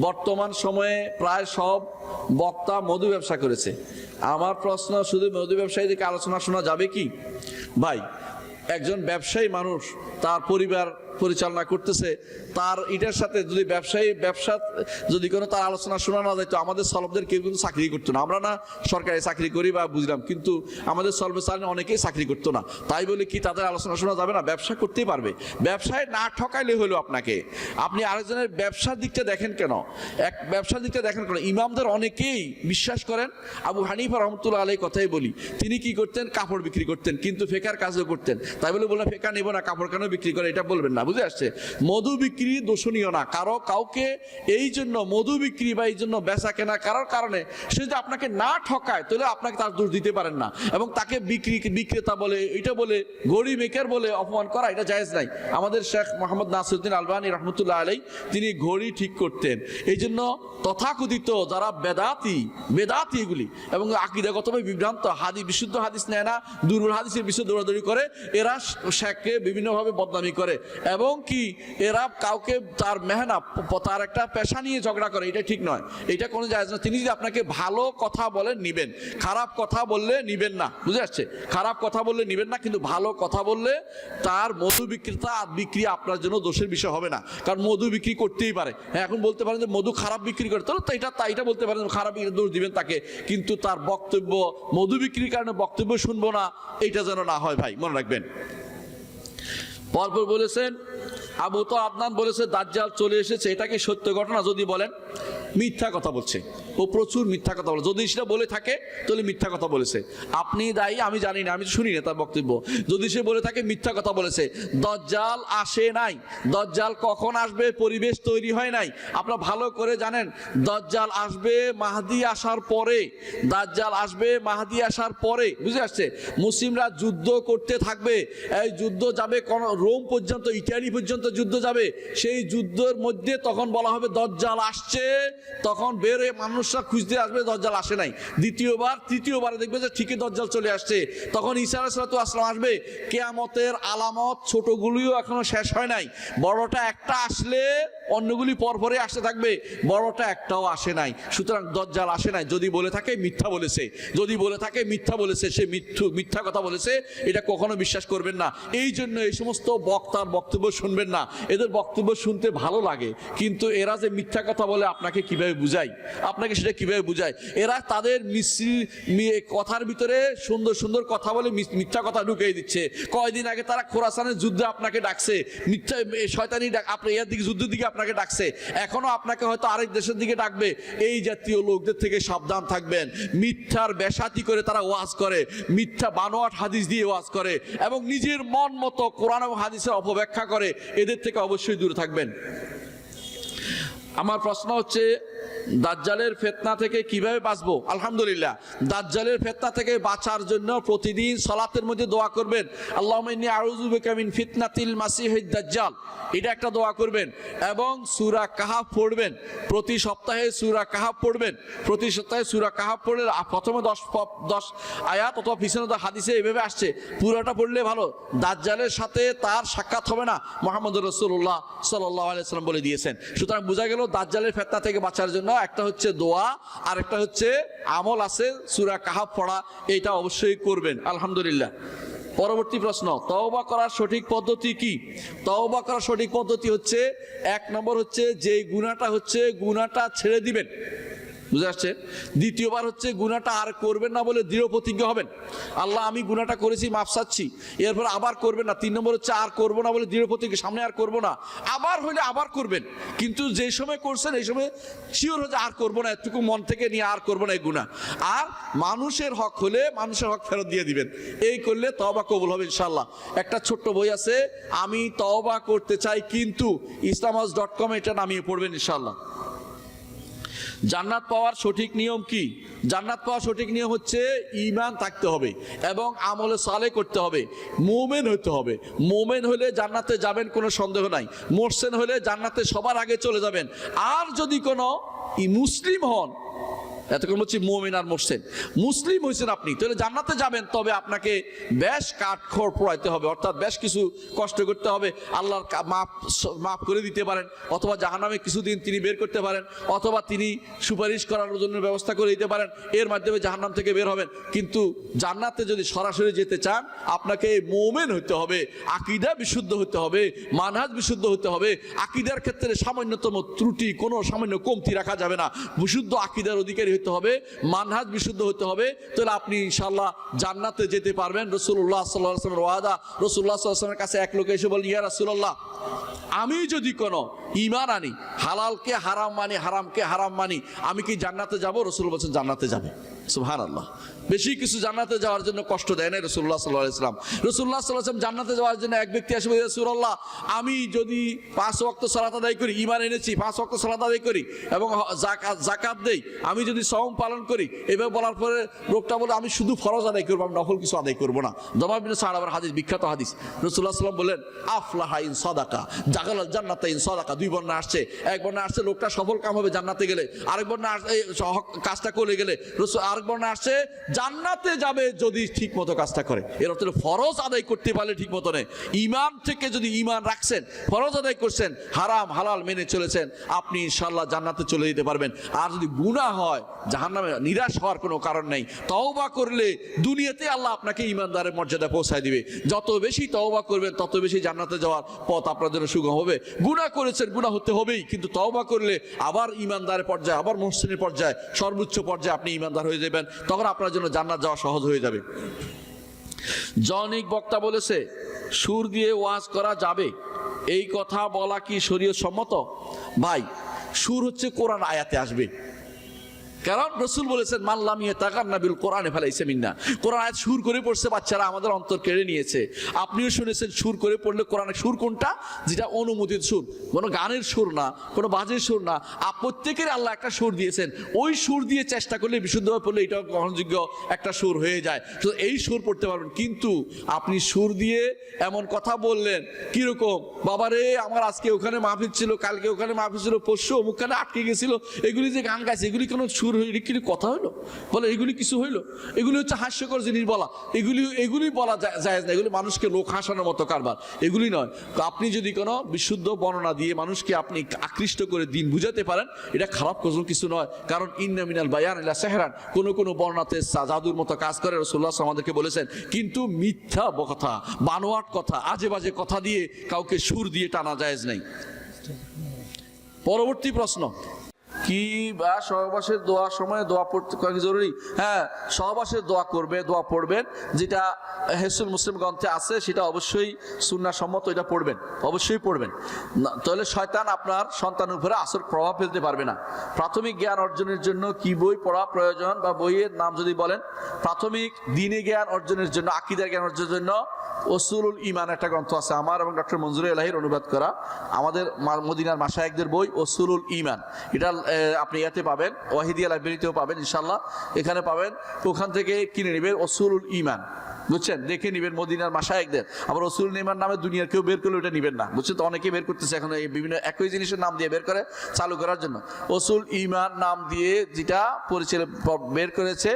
বর্তমান সময়ে প্রায় সব বক্তা মধু ব্যবসা করেছে। আমার প্রশ্ন, শুধু মধু ব্যবসায়ীদেরকে আলোচনা শোনা যাবে কি? ভাই, একজন ব্যবসায়ী মানুষ, তার পরিবার পরিচালনা করতেছে, তার এটার সাথে যদি ব্যবসায়ী, ব্যবসা, যদি কোনো তার আলোচনা শোনা না যায়, তো আমাদের সলভদের কেউ কিন্তু চাকরি করতো না। আমরা না সরকারি চাকরি করি বা বুঝলাম, কিন্তু আমাদের সলভে চালিয়ে অনেকেই চাকরি করতো না। তাই বলে কি, তাদের আলোচনা শোনা যাবে না, ব্যবসা করতেই পারবে। ব্যবসায় না ঠকাইলে হলো আপনাকে। আপনি আরেকজনের ব্যবসার দিকটা দেখেন কেন? এক ব্যবসার দিকটা দেখেন কেন? ইমামদের অনেকেই বিশ্বাস করেন, আবু হানিফা রহমতুল্লাহ আলাই কথাই বলি, তিনি কি করতেন? কাপড় বিক্রি করতেন, কিন্তু ফেকার কাজও করতেন। তাই বলে বললাম, ফেকা নেব না, কাপড় কেন বিক্রি করে এটা বলবেন না। বুঝে আসছে? মধু বিক্রি দোষণীয় না। কারও কাউকে এই জন্য মধু বিক্রি বা এই জন্য বেচা কেনা কারোর কারণে সে যদি আপনাকে না ঠকায়, তাহলে আপনাকে তার দোষ দিতে পারেন না। এবং তাকে বিক্রি, বিক্রেতা বলে, এটা বলে, গড়ি মেকার বলে অপমান করা এটা জায়েজ নাই। আমাদের শেখ মোহাম্মদ নাসিরুদ্দিন আলবানী রহমতুল্লাহ আলাই তিনি ঘড়ি ঠিক করতেন। এই জন্য তথাকথিত যারা বেদাতি বেদাতি এগুলি, এবং আকিদাগতভাবে বিভ্রান্ত, হাদি, বিশুদ্ধ হাদিস নেয় না, দুর্বল হাদিসের বিশুদ্ধ দৌড়াদৌড়ি করে, এরা শেখকে বিভিন্নভাবে বদনামি করে। এবং কি এরা কাউকে তার মেহনা, তার একটা পেশা নিয়ে ঝগড়া করে, এটা ঠিক নয়। এটা কোনো জায়গা না তিনি যদি আপনাকে ভালো কথা বলেন নিবেন। খারাপ কথা বললে নিবেন না। বুঝে আসছে? খারাপ কথা বললে নিবেন না, কিন্তু ভালো কথা বললে তার মধু বিক্রেতা আর বিক্রি আপনার জন্য দোষের বিষয় হবে না। কারণ মধু বিক্রি করতেই পারে। হ্যাঁ এখন বলতে পারেন যে মধু খারাপ বিক্রি করে, তাহলে এটা তা, এটা বলতে পারেন খারাপ দোষ দিবেন তাকে। কিন্তু তার বক্তব্য, মধু বিক্রির কারণে বক্তব্য শুনব না এইটা যেন না হয় ভাই, মনে রাখবেন। পরপর বলেছেন আবু তো আদনান বলেছে, দাজ্জাল চলে এসেছে। এটা কি সত্য ঘটনা? যদি বলেন, মিথ্যা কথা বলছে। ও প্রচুর মিথ্যা কথা বলে। যদি সেটা বলে থাকে, তাহলে মিথ্যা কথা বলেছে। আপনি দায়ী, আমি জানি না, আমি শুনি না তার বক্তব্য। যদি সে বলে থাকে, মিথ্যা কথা বলেছে। দজ্জাল আসে নাই। দজ্জাল কখন আসবে? পরিবেশ তৈরি হয় নাই। আপনারা ভালো করে জানেন, দজ্জাল আসবে মাহাদি আসার পরে। দাজ্জাল আসবে মাহাদি আসার পরে। বুঝে আসছে? মুসলিমরা যুদ্ধ করতে থাকবে। এই যুদ্ধ যাবে কোন রোম পর্যন্ত, ইটালি পর্যন্ত যুদ্ধ যাবে, সেই যুদ্ধের মধ্যে তখন বলা হবে দজ্জাল আসছে, তখন বের হয়ে মানুষরা খুঁজতে আসবে দজ্জাল আসে নাই। দ্বিতীয়বার, তৃতীয়বারে দেখবে যে ঠিকই দজ্জাল চলে আসছে। তখন ঈসা আলাইসালাতু আসলাম আসবে, কেয়ামতের আলামত ছোটগুলিও এখনও শেষ হয় নাই। বড়টা একটা আসলে অন্যগুলি পরপরে আসতে থাকবে, বড়টা একটাও আসে নাই। সুতরাং দজ্জাল আসে নাই। যদি বলে থাকে, মিথ্যা বলেছে। যদি বলে থাকে, মিথ্যা বলেছে। সে মিথ্যু, মিথ্যা কথা বলেছে। এটা কখনো বিশ্বাস করবেন না। এই জন্য এই সমস্ত বক্তার বক্তব্য শুনবেন না। এদের বক্তব্য শুনতে ভালো লাগে, কিন্তু এরা যে মিথ্যা কথা বলে আপনাকে কীভাবে বুঝাই আপনাকে সেটা কীভাবে বুঝায়? এরা তাদের মিশ্রি কথার ভিতরে সুন্দর সুন্দর কথা বলে মিথ্যা কথা ঢুকিয়ে দিচ্ছে। কয়দিন আগে তারা খোরাসানের যুদ্ধে আপনাকে ডাকছে, মিথ্যা শয়তানি ডাক আপনার এর দিকে, যুদ্ধের দিকে আপনাকে ডাকছে। এখনও আপনাকে হয়তো আরেক দেশের দিকে ডাকবে। এই জাতীয় লোকদের থেকে সাবধান থাকবেন। মিথ্যার বেসাতি করে তারা ওয়াজ করে, মিথ্যা বানোয়াট হাদিস দিয়ে ওয়াজ করে, এবং নিজের মন মতো কোরআন এবং হাদিসের অপব্যাখ্যা করে এদের থেকে অবশ্যই দূরে থাকবেন। আমার প্রশ্ন হচ্ছে দাজ্জালের ফেতনা থেকে কীভাবে বাঁচবো? আলহামদুলিল্লাহ। দাজ্জালের ফেতনা থেকে বাঁচার জন্য প্রতিদিন সলাতের মধ্যে দোয়া করবেন। আল্লাহ আউযু বিকা মিন ফিতনাতিল মাসিহিদ দাজ্জাল। এটা একটা দোয়া করবেন। এবং সূরা কাহাফ পড়বেন। প্রতি সপ্তাহে সুরা কাহাফ পড়বেন। প্রতি সপ্তাহে সুরা কাহাফ পড়লে প্রথমে দশ দশ আয়াত অথবা পিছনে তো হাদিসে এভাবে আসছে। পুরোটা পড়লে ভালো। দাজ্জালের সাথে তার সাক্ষাৎ হবে না। মোহাম্মদ রসুল্লাহ সাল্লাহ আলাইসাল্লাম বলে দিয়েছেন। সুতরাং বোঝা গেল দাজ্জালের ফেতনা থেকে বাঁচার জন্য একটা হচ্ছে দোয়া, আর একটা হচ্ছে আমল আছে, সুরা কাহাব পড়া এটা অবশ্যই করবেন। আলহামদুলিল্লাহ। পরবর্তী প্রশ্ন, তওবা করার সঠিক পদ্ধতি কি? তওবা করার সঠিক পদ্ধতি হচ্ছে, এক নম্বর হচ্ছে যে গুণাটা হচ্ছে গুণাটা ছেড়ে দিবেন। বুঝে আসছে? দ্বিতীয়বার হচ্ছে গুণাটা আর করবেন না বলে দৃঢ় প্রতিজ্ঞা হবেন। আল্লাহ, আমি গুণাটা করেছি, মাফ চাচ্ছি। এরপর আবার করবেন না। তিন নম্বর হচ্ছে আর করব না বলে দৃঢ় প্রতিজ্ঞা, সামনে আর করব না। আবার হইলে আবার করবেন। কিন্তু যে সময় করছেন, এই সময় শিওর হচ্ছে আর করব না, এতটুকু মন থেকে নিয়ে আর করব না এই গুণা আর মানুষের হক হলে মানুষের হক ফেরত দিয়ে দিবেন। এই করলে তওবা কবুল হবে ইনশাল্লাহ একটা ছোট্ট বই আছে, আমি তওবা করতে চাই, কিন্তু ইসলামাস ডট কম এটা নামিয়ে পড়বেন ইনশাল্লাহ জান্নাত পাওয়ার সঠিক নিয়ম কি? জান্নাত পাওয়ার সঠিক নিয়ম হচ্ছে ইমান থাকতে হবে এবং আমলে সালে করতে হবে। মোমেন হতে হবে। মোমেন হলে জান্নাতে যাবেন কোনো সন্দেহ নাই। মোরসেন হলে জান্নাতে সবার আগে চলে যাবেন। আর যদি কোনো মুসলিম হন এতক্ষণ বলছি মুমিন আর মোহসেন মুসলিম হয়েছেন আপনি। তাহলে জান্নাতে যাবেন, তবে আপনাকে বেশ কাঠখড় পোড়াইতে হবে, অর্থাৎ বেশ কিছু কষ্ট করতে হবে, আল্লাহর মাপ মাফ করে দিতে পারেন, অথবা জাহান্নামে কিছুদিন তিনি বের করতে পারেন, অথবা তিনি সুপারিশ করার জন্য ব্যবস্থা করে দিতে পারেন, এর মাধ্যমে জাহান্নাম থেকে বের হবেন। কিন্তু জান্নাতে যদি সরাসরি যেতে চান, আপনাকে মোমেন হতে হবে, আকিদা বিশুদ্ধ হতে হবে, মানহাজ বিশুদ্ধ হতে হবে। আকিদার ক্ষেত্রে সামান্যতম ত্রুটি, কোনো সামান্য কমতি রাখা যাবে না। বিশুদ্ধ আকিদার অধিকারী হতে হবে, মানহাজ বিশুদ্ধ হতে হবে। তাহলে আপনি ইনশাল্লাহ জান্নাতে যেতে পারবেন। রসুল্লাহ সাল্লাহ ওয়াদা। রসুল্লাহ সাল্লামের কাছে এক লোক এসে বলেন ইয়া রসুল্লাহ আমি যদি কোনো ইমান আনি, হালালকে হারাম মানি, হারামকে হারাম মানি, আমি কি জান্নাতে যাব? রসুল বলছেন, জান্নাতে যাবে। সুহান আল্লাহ বেশি কিছু জান্নাতে যাওয়ার জন্য কষ্ট দেয় না রসুল্লাহ সাল্লাহ ইসলাম রসুল্লাহ সাল্লাম জান্নাতে যাওয়ার জন্য এক ব্যক্তি আসবে রসুল্লাহ আমি যদি পাঁচ ওয়াক্ত সালাত আদায় করি ইমান এনেছি, পাঁচ ওয়াক্ত সালাত আদায় করি এবং জাকাত দেই, আমি যদি সম পালন করি, এভাবে বলার পরে লোকটা বলে, আমি শুধু ফরজ আদায় করব, আমি নফল কিছু আদায় করব না। দমা বিন সাহাবার হাদিস, বিখ্যাত হাদিস। রসুল্লাহ সাল্লাম বললেন, আফলাহা ইন সদাকা। জাগাল জান্নাতে ইন সদাকা। দুই বর্ণা আসছে। এক বর্ণা আসছে, লোকটা সফল কাম হবে জান্নাতে গেলে। আরেক আস- কাজটা করে গেলে। রসুল, আরেক বর্ণা আসছে জান্নাতে যাবে যদি ঠিক মতো কাজটা করে। এর অর্থ ফরজ আদায় করতে পারলে ঠিক মতো নেই ইমান থেকে যদি ইমান রাখছেন, ফরজ আদায় করছেন, হারাম, হালাল মেনে চলেছেন, আপনি ইনশাল্লাহ জান্নাতে চলে যেতে পারবেন। আর যদি গুনাহ হয়, জাহান্নামে নিরাশ হওয়ার কোনো কারণ নেই, তওবা করলে দুনিয়াতে আল্লাহ আপনাকে ইমানদারের মর্যাদা পৌঁছায় দিবে। যত বেশি তওবা করবেন, তত বেশি জান্নাতে যাওয়ার পথ আপনার জন্য সুগম হবে। গুনাহ করেছেন, গুনাহ হতে হবেই, কিন্তু তওবা করলে আবার ইমানদারের পর্যায়ে, আবার মহসিনের পর্যায়ে, সর্বোচ্চ পর্যায়ে আপনি ইমানদার হয়ে যাবেন। তখন আপনার জন্য জান্নাত যাওয়া সহজ হয়ে যাবে। জনিক বক্তা বলেছে, সুর দিয়ে ওয়াজ করা যাবে। এই কথা বলা কি শরীয় সম্মত? ভাই, সুর হচ্ছে কোরআন আয়াতে আসবে। কারণ রসুল বলেছেন মাল্লাম ইয়ে তাকার নাবিল কোরআনে ফেলাইছে মিন্না। কোরআন আয়াত সুর করে পড়ছে, বাচ্চারা আমাদের অন্তর কেড়ে নিয়েছে। আপনিও শুনেছেন, সুর করে পড়লে কোরআনের সুর কোনটা? যেটা অনুমোদিত সুর। কোনো গানের সুর না, কোনো বাজের সুর না। প্রত্যেকের আল্লাহ একটা সুর দিয়েছেন। ওই সুর দিয়ে চেষ্টা করলে, বিশুদ্ধভাবে পড়লে এটাও গ্রহণযোগ্য একটা সুর হয়ে যায়। তো এই সুর পড়তে পারবেন। কিন্তু আপনি সুর দিয়ে এমন কথা বললেন, কীরকম? বাবারে আমার আজকে ওখানে মাহফিল ছিল, কালকে ওখানে মাহফিল ছিল, পরশু অমুকখানে আটকে গেছিল। এগুলি যে গান গাইছে, এগুলি কোনো সুর হইল কি কথা হইল? বলে, এগুলি কিছু হইল? এগুলি হচ্ছে হাস্যকর জিনিস বলা। এগুলি এগুলি বলা যায় না। এগুলি মানুষকে লোক হাসানোর মতো কারবার। এগুলি নয়। তো আপনি যদি কোনো বিশুদ্ধ বর্ণনা দিয়ে মানুষকে আপনি আকৃষ্ট করে দিন বুঝাতে পারেন, এটা খারাপ কোনো কিছু নয়। কারণ ইন্না মিনাল বায়ান ইলা সেহরান। কোনো কোনো বর্ণাতে জাদুর মতো কাজ করে রসুল্লাহ আমাদেরকে বলেছেন, কিন্তু মিথ্যা কথা, বানোয়াট কথা আজে বাজে কথা দিয়ে কাউকে সুর দিয়ে টানা জায়েজ নাই। পরবর্তী প্রশ্ন। কি বা সহবাসের দোয়ার সময় দোয়া পড়তে কয়েক জরুরি? হ্যাঁ সহবাসের দোয়া করবে, দোয়া পড়বেন। যেটা হেসুল মুসলিম গ্রন্থে আছে, সেটা অবশ্যই সম্মত এটা পড়বেন, অবশ্যই পড়বেন। তাহলে শয়তান আপনার সন্তানের উপরে আসর প্রভাব ফেলতে পারবে না। প্রাথমিক জ্ঞান অর্জনের জন্য কি বই পড়া প্রয়োজন বা বইয়ের নাম যদি বলেন? প্রাথমিক দিনে জ্ঞান অর্জনের জন্য, আকিদার জ্ঞান অর্জনের জন্য ওসুলুল ইমান একটা গ্রন্থ আছে আমার এবং ডক্টর মঞ্জুর এলাহির অনুবাদ করা। আমাদের মদিনার মাসায়কদের বই ওসুলুল ইমান এটা আপনি ইয়াতে পাবেন ওয়াহিদিয়া লাইব্রেরিতেও পাবেন ইনশাল্লাহ এখানে পাবেন, ওখান থেকে কিনে নেবেন অসুল ইমান বুঝছেন? দেখে নিবেন মদিনার মাসায়কদের আবার রসুল নিমান নামে দুনিয়ার কেউ বের করলে ওটা নিবেন না। বুঝছেন তো? অনেকে বের করতেছে এখন এই বিভিন্ন একই জিনিসের নাম দিয়ে বের করে চালু করার জন্য। রসুল ইমান নাম দিয়ে যেটা পরিচালক বের করেছে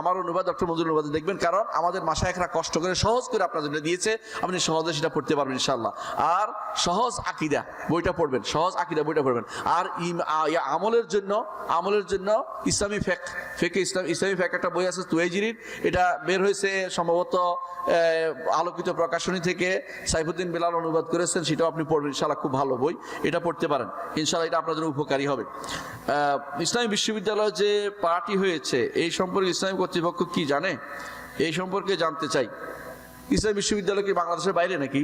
আমার অনুবাদ ডক্টর মঞ্জুর অনুবাদ দেখবেন। কারণ আমাদের মাসায়করা কষ্ট করে সহজ করে আপনার জন্য দিয়েছে। আপনি সহজে সেটা পড়তে পারবেন ইনশাল্লাহ আর সহজ আকিদা, বইটা পড়বেন। সহজ আকিদা, বইটা পড়বেন। আর আমলের জন্য আমলের জন্য ইসলামী ফেক, ফেকে ইসলাম, ইসলামী ফেক একটা বই আছে তুয়েজিরির এটা বের হয়েছে সম্ভবত আলোকিত প্রকাশনী থেকে সাইফুদ্দিন বেলাল অনুবাদ করেছেন, সেটাও আপনি পড়বেন ইনশাল্লাহ খুব ভালো বই, এটা পড়তে পারেন ইনশাল্লাহ এটা আপনার জন্য উপকারী হবে। ইসলামী বিশ্ববিদ্যালয় যে পার্টি হয়েছে, এই সম্পর্কে ইসলামী কর্তৃপক্ষ কি জানে? এই সম্পর্কে জানতে চাই। ইসলামী বিশ্ববিদ্যালয় কি বাংলাদেশের বাইরে নাকি?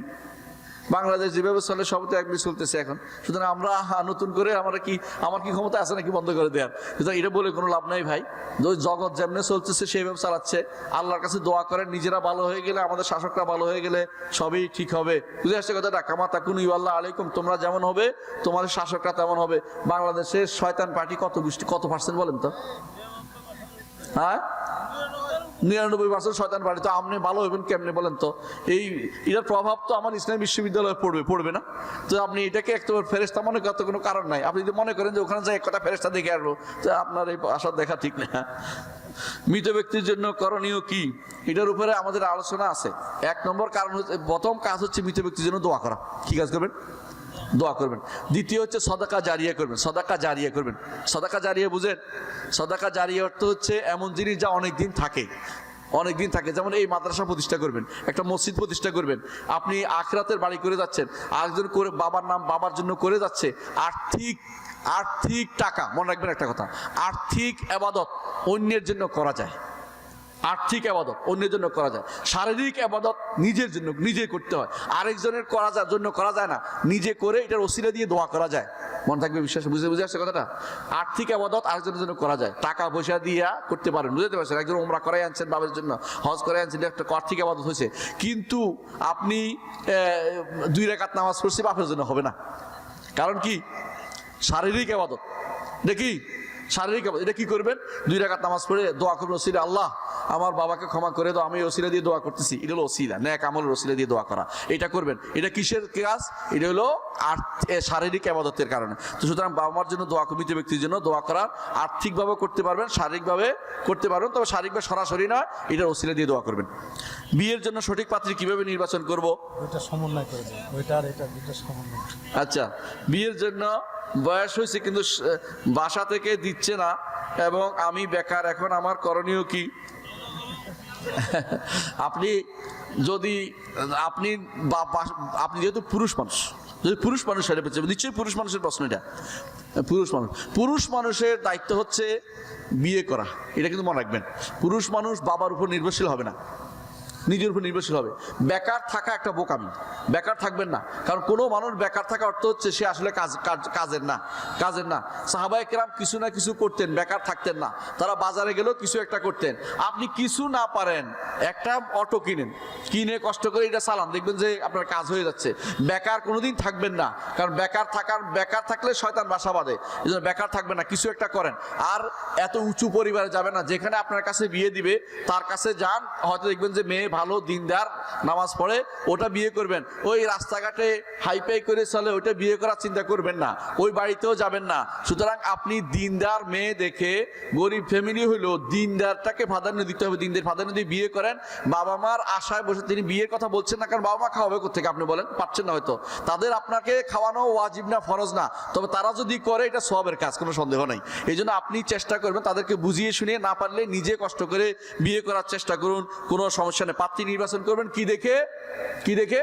বাংলাদেশ যেভাবে চলে সব তো একবার চলতেছে এখন। সুতরাং আমরা নতুন করে আমরা কি আমার কি ক্ষমতা আছে নাকি বন্ধ করে দেওয়ার সুতরাং এটা বলে কোনো লাভ নাই ভাই। জগৎ যেমনে চলতেছে সেইভাবে চালাচ্ছে। আল্লাহর কাছে দোয়া করেন, নিজেরা ভালো হয়ে গেলে, আমাদের শাসকরা ভালো হয়ে গেলে সবই ঠিক হবে। বুঝে আসছে কথাটা? কামা তাকুন আল্লাহ আলাইকুম, তোমরা যেমন হবে, তোমাদের শাসকরা তেমন হবে। বাংলাদেশের শয়তান পার্টি কত গোষ্ঠী কত পার্সেন্ট বলেন তো? হ্যাঁ? নিরানব্বই বছর শয়তান বাড়ি, তো আপনি ভালো হইবেন কেমনে বলেন তো? এই এটার প্রভাব তো আমার ইসলাম বিশ্ববিদ্যালয়ে পড়বে পড়বে না? তো আপনি এটাকে একটা ফেরেস্তা মনে করতে কোনো কারণ নাই। আপনি যদি মনে করেন যে ওখানে যাই একটা ফেরেস্তা দেখে আসব, তো আপনার এই আশা দেখা ঠিক না। মৃত ব্যক্তির জন্য করণীয় কি? এটার উপরে আমাদের আলোচনা আছে। এক নম্বর কারণ হচ্ছে, প্রথম কাজ হচ্ছে মৃত ব্যক্তির জন্য দোয়া করা। কি কাজ করবেন? দোয়া করবেন। দ্বিতীয় হচ্ছে সদাকা জারিয়া করবেন, সদাকা জারিয়া করবেন। সদাকা জারিয়া বুঝেন? সদাকা জারিয়া অর্থ হচ্ছে এমন জিনিস যা অনেক দিন থাকে। অনেক দিন থাকে, যেমন এই মাদ্রাসা প্রতিষ্ঠা করবেন, একটা মসজিদ প্রতিষ্ঠা করবেন। আপনি আখরাতের বাড়ি করে যাচ্ছেন, আরেকজন করে বাবার নাম বাবার জন্য করে যাচ্ছে, আর্থিক আর্থিক টাকা, মনে রাখবেন একটা কথা, আর্থিক আবাদত অন্যের জন্য করা যায়। আর্থিক আবাদত অন্যের জন্য করা যায়। শারীরিক আবাদত নিজের জন্য নিজে করতে হয়। আরেকজনের করা যায় জন্য করা যায় না, নিজে করে এটার ওসিলা দিয়ে দোয়া করা যায়। মনে থাকবে বিশ্বাস, বুঝে বুঝে আসছে কথাটা? আর্থিক আবাদত আরেকজনের জন্য করা যায়। টাকা পয়সা দিয়া করতে পারেন, বুঝতে পারছেন? একজন ওমরা করাই আনছেন বাবার জন্য, হজ করে আনছেন একটা আর্থিক আবাদত হয়েছে। কিন্তু আপনি দুই রেখাত নামাজ পড়ছি, বাপের জন্য হবে না। কারণ কি? শারীরিক আবাদত। দেখি শারীরিক এটা কি করবেন? দুই রাকাত নামাজ পড়ে দোয়া করবেন ওসিলা আল্লাহ আমার বাবাকে ক্ষমা করে দাও আমি ওসিলা দিয়ে দোয়া করতেছি। এটা হলো ওসিলা ন্যাক আমলের ওসিলা দিয়ে দোয়া করা। এটা করবেন। এটা কিসের কাজ? এটা হলো শারীরিক আবাদতের কারণে। তো সুতরাং বাবা মার জন্য দোয়া কমিত ব্যক্তির জন্য দোয়া করা আর্থিকভাবে করতে পারবেন শারীরিকভাবে করতে পারবেন তবে শারীরিকভাবে সরাসরি নয় এটা ওসিলা দিয়ে দোয়া করবেন। বিয়ের জন্য সঠিক পাত্রী কীভাবে নির্বাচন করব? সমন্বয় করে আচ্ছা বিয়ের জন্য বয়স হয়েছে, কিন্তু বাসা থেকে দিচ্ছে না, এবং আমি বেকার, এখন আমার করণীয় কি? আপনি যদি, আপনি আপনি যেহেতু পুরুষ মানুষ, যদি পুরুষ মানুষ সেটা পেয়েছে নিশ্চয়ই পুরুষ মানুষের প্রশ্ন এটা। পুরুষ মানুষ, পুরুষ মানুষের দায়িত্ব হচ্ছে বিয়ে করা, এটা কিন্তু মনে রাখবেন। পুরুষ মানুষ বাবার উপর নির্ভরশীল হবে না। নিজের উপর নির্ভরশীল হবে। বেকার থাকা একটা বোকামি। বেকার থাকবেন না। কারণ কোনো মানুষ বেকার থাকা অর্থ হচ্ছে সে আসলে কাজ, কাজ- কাজের না। কাজের না। সাহাবাই কেরাম কিছু না কিছু করতেন, বেকার থাকতেন না। তারা বাজারে গেলেও কিছু একটা করতেন। আপনি কিছু না পারেন, একটা অটো কিনেন। কিনে কষ্ট করে এটা চালান। দেখবেন যে আপনার কাজ হয়ে যাচ্ছে। বেকার কোনোদিন থাকবেন না। কারণ বেকার থাকার, বেকার থাকলে শয়তান বাসা বাঁধে। এই জন্য বেকার থাকবেন না। কিছু একটা করেন। আর এত উঁচু পরিবারে যাবেন না। যেখানে আপনার কাছে বিয়ে দিবে, তার কাছে যান। হয়তো দেখবেন যে মেয়ে ভালো দিনদার নামাজ পড়ে, ওটা বিয়ে করবেন। ওই রাস্তাঘাটে হাইপাই করে চলে ওটা বিয়ে করার চিন্তা করবেন না। ওই বাড়িতেও যাবেন না। সুতরাং আপনি দিনদার মেয়ে দেখে গরিব ফ্যামিলি হইলেও দিনদারটাকে প্রাধান্য দিতে হবে। দিনদের প্রাধান্য দিয়ে বিয়ে করেন। বাবা মার আশায় বসে তিনি বিয়ের কথা বলছেন না, কারণ বাবা মা খাওয়াবে কোথেকে আপনি বলেন? পাচ্ছেন না হয়তো। তাদের আপনাকে খাওয়ানো ওয়াজিব না, ফরজ না। তবে তারা যদি করে, এটা সবের কাজ, কোনো সন্দেহ নাই। এই জন্য আপনি চেষ্টা করবেন তাদেরকে বুঝিয়ে শুনিয়ে না পারলে নিজে কষ্ট করে বিয়ে করার চেষ্টা করুন। কোনো সমস্যা নেই। পাত্রী নির্বাচন করবেন। কি দেখে? কি দেখে?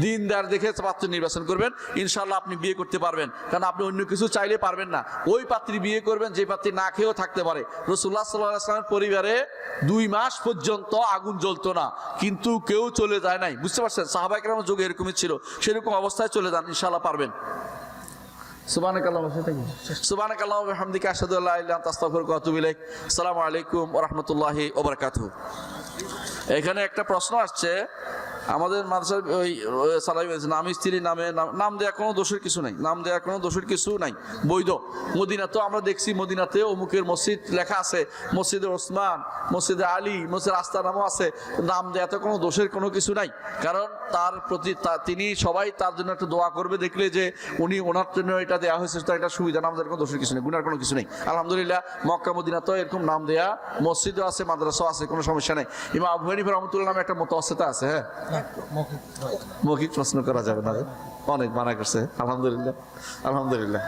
দিনদার দেখে পাত্র নির্বাচন করবেন। ইনশাল্লাহ আপনি বিয়ে করতে পারবেন। কারণ আপনি অন্য কিছু চাইলে পারবেন না। ওই পাত্রী বিয়ে করবেন যে পাত্রী না খেয়েও থাকতে পারে। রসুল্লাহ সাল্লাহ আসলামের পরিবারে দুই মাস পর্যন্ত আগুন জ্বলতো না। কিন্তু কেউ চলে যায় নাই। বুঝতে পারছেন? সাহাবাইকের যুগে এরকমই ছিল। সেরকম অবস্থায় চলে যান ইনশাল্লাহ পারবেন। আসসালামু আলাইকুম ওয়া রাহমাতুল্লাহি ওয়া বারাকাতুহু। এখানে একটা প্রশ্ন আসছে আমাদের মাদ্রাসার ওই সালাই নাম স্ত্রীর নামে, নাম- দেওয়া কোনো দোষের কিছু নাই, নাম দেওয়ার কোনো দোষের কিছু নাই, বৈধ। মদিনাতেও আমরা দেখছি মদিনাতে অমুকের মসজিদ লেখা আছে, মসজিদে ওসমান, মসজিদে আলী, মসজিদ আস্তা নামও আছে, নাম দেওয়াতে কোনো দোষের কোনো কিছু নাই। কারণ তার প্রতি তিনি সবাই তার জন্য একটা দোয়া করবে, দেখলে যে উনি ওনার জন্য এটা দেওয়া হয়েছে, তার একটা সুবিধা, নাম দেওয়ার কোনো দোষের কিছু নেই, গুনার কোনো কিছু নেই। আলহামদুলিল্লাহ, মক্কা, মদিনাতেও এরকম নাম দেয়া, মসজিদও আছে, মাদ্রাসাও আছে, কোনো সমস্যা নেই। ইমা আবু হানিফা রহমতুল্লাহ নামে একটা মতওয়াসিতা আছে হ্যাঁ? মৌখিক প্রশ্ন করা যাবে না অনেক মানা করছে। আলহামদুলিল্লাহ। আলহামদুলিল্লাহ।